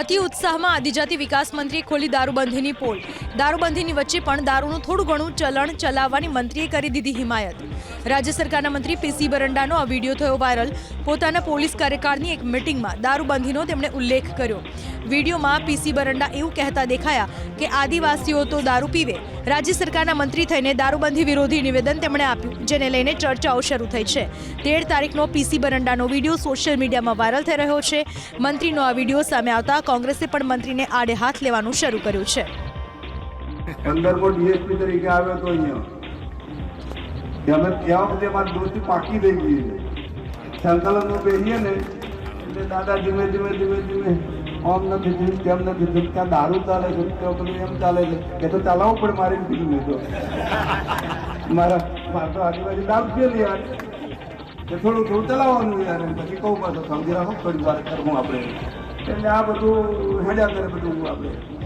અતિ ઉત્સાહમાં આદિજાતિ વિકાસ મંત્રીએ ખોલી દારૂબંધીની પોલ. દારૂબંધીની વચ્ચે પણ દારૂનું થોડું ઘણું ચલણ ચલાવવાની મંત્રીએ કરી દીધી હિમાયત. રાજ્ય સરકારના મંત્રી પીસી બરંડાનો આ વીડિયો થયો વાયરલ. પોતાના પોલીસ કાર્યકાળની એક મિટિંગમાં દારૂબંધીનો તેમણે ઉલ્લેખ કર્યો. વિડીયોમાં પીસી બરંડા એવું કહેતા દેખાયા કે આદિવાસીઓ તો દારૂ પીવે. રાજ્ય સરકારના મંત્રી થઈને દારૂબંધી વિરોધી નિવેદન તેમણે આપ્યું, જેને લઈને ચર્ચાઓ શરૂ થઈ છે. તેર તારીખનો પીસી બરંડાનો વીડિયો સોશિયલ મીડિયામાં વાયરલ થઈ રહ્યો છે. મંત્રીનો આ વીડિયો સામે આવતા કોંગ્રેસે પણ મંત્રીને આડે હાથ લેવાનું શરૂ કર્યું છે. પંદરમો ડીએસપી તરીકે આવ્યો તો અહીંયા. અમે ત્યાં વખતે મારી દોસ્તી પાકી થઈ ગઈ છે. સંકલનમાં બેસીએ ને, એટલે દાદા ધીમે ધીમે ધીમે ધીમે આમ નથી થયું ત્યાં દારૂ ચાલે છે ત્યાં પેલું એમ ચાલે છે. કે તો ચલાવવું પણ મારે બીજું મારા, મારે આજુબાજુ દારૂ પીએ યાર. કે થોડું થોડું ચલાવવાનું યાર. પછી કહું પાછો, સમજી રાખો કરવું આપણે. એટલે આ બધું હેડ્યા કરે બધું આપણે.